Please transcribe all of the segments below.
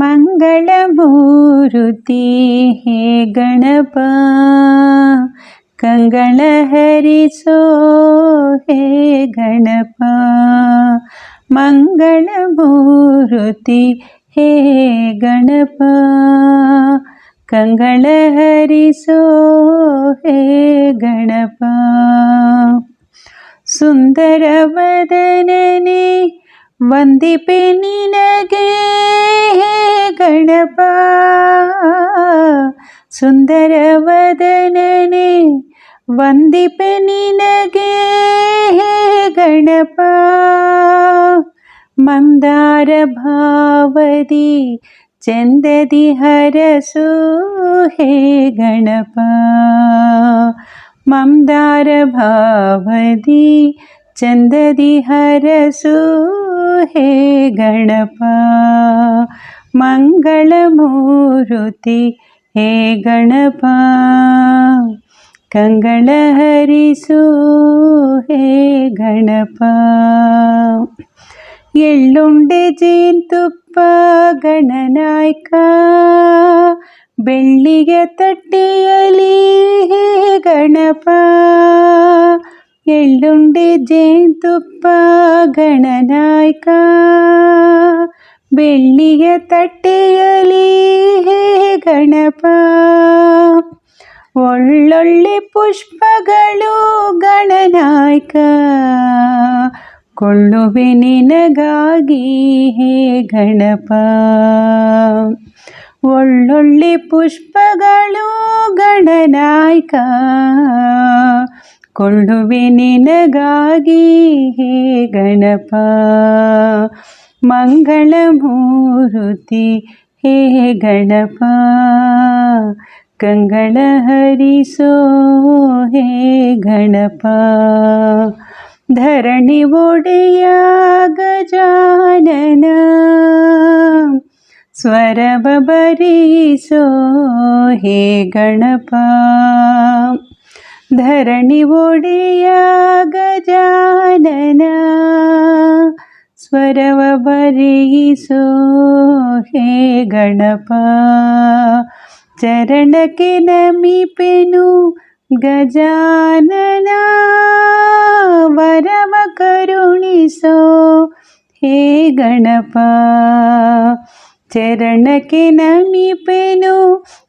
ಮಂಗಳಮೂರುತಿ, ಹೇ ಗಣಪ, ಕಂಗಳ ಹರಿಸೋ, ಹೇ ಗಣಪ. ಮಂಗಳಮೂರುತಿ, ಹೇ ಗಣಪ, ಕಂಗಳ ಹರಿಸೋ, ಹೇ ಗಣಪ. ಸುಂದರ ವದನನೆ ವಂದಿಪೆ ನಿನಗೆ ಗಣಪ ಸುಂದರವದನನೆ ವಂದಿಪೆ ನಿನಗೆ ಹೇ ಗಣಪ ಮಂದಾರ ಭಾವದಿ ಚಂದದಿ ಹರಸು ಹೇ ಗಣಪ ಮಂದಾರ ಭಾವದಿ ಚಂದದಿ ಹರಸು ಹೇ ಗಣಪ ಮಂಗಳಮೂರುತಿ ಹೇ ಗಣಪ ಕಂಗಳ ಹರಿಸು ಹೇ ಗಣಪ ಎಳ್ಳುಂಡೆ ಜೇನುತುಪ್ಪ ಗಣನಾಯಕ ಬೆಳ್ಳಿಗೆ ತಟ್ಟೆಯಲಿ ಹೇ ಗಣಪ ಎಳ್ಳುಂಡೆ ಜೇನುತುಪ್ಪ ಗಣನಾಯಕ ಬೆಳ್ಳಿಗೆ ತಟ್ಟೆಯಲಿ ಹೇ ಗಣಪ? ಒಳ್ಳೊಳ್ಳೆ ಪುಷ್ಪಗಳು ಗಣನಾಯಕ. ಕೊಳ್ಳುವೆ ನಿನಗಾಗಿ ಹೇ ಗಣಪ. ಒಳ್ಳೊಳ್ಳೆ ಪುಷ್ಪಗಳು ಗಣನಾಯಕ. ಕೊಳ್ಳುವೆ ನಿನಗಾಗಿ ಹೇ ಗಣಪ. ಮಂಗಳಮೂರುತಿ ಹೇ ಗಣಪ, ಕಂಗಳ ಹರಿಸೋ, ಹೇ ಗಣಪ. ಧರಣಿ ಒಡೆಯ ಗಜಾನನ, ಸ್ವರವ ಬರಿಸೋ, ಹೇ ಗಣಪ. ಧರಣಿ ಒಡೆಯ ಗಜಾನನ ಸ್ವರವ ಬರೆಯಿಸೋ ಹೇ ಗಣಪ ಚರಣಕ್ಕೆ ನಮಿಪೆನು ಗಜಾನನ ವರವ ಕರುಣಿಸೋ ಹೇ ಗಣಪ ಚರಣಕ್ಕೆ ನಮಿಪೆನು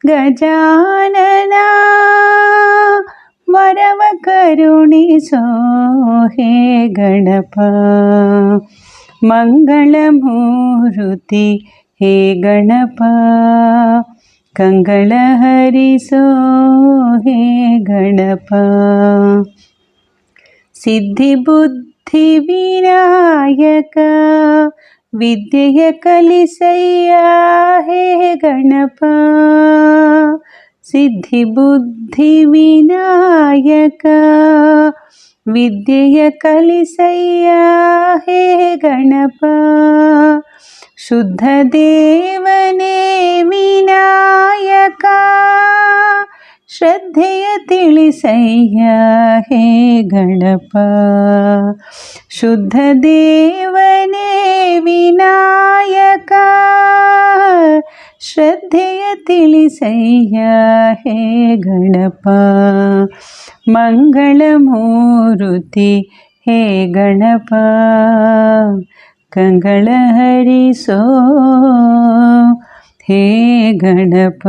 ಗಜಾನನ ವರವ ಕರುಣಿಸೋ ಹೇ ಗಣಪ ಮಂಗಳಮೂರುತಿ ಹೇ ಗಣಪ, ಕಂಗಳ ಹರಿಸೋ, ಹೇ ಗಣಪ. ಸಿದ್ಧಿ ಬುದ್ಧಿ ವಿನಾಯಕ, ವಿದ್ಯೆಯ ಕಲಿಸಯ್ಯ, ಹೇ ಗಣಪ. ಸಿದ್ಧಿ ಬುದ್ಧಿ ವಿನಾಯಕ ವಿದ್ಯೆಯ ಕಲಿಸಯ್ಯ ಹೇ ಗಣಪ ಶುದ್ಧ ದೇವನೇ ವಿನಾಯಕ ಶ್ರದ್ಧೆಯ ತಿಳಿಸಯ್ಯ ಹೇ ಗಣಪ ಶುದ್ಧ ದೇವನೇ ವಿನಾಯಕ ಶ್ರದ್ಧೆಯ ತಿಳಿಸಯ್ಯ. ಹೇ ಗಣಪ ಮಂಗಳಮೂರುತಿ ಹೇ ಗಣಪ ಕಂಗಳ ಹರಿಸೋ. ಹೇ ಗಣಪ.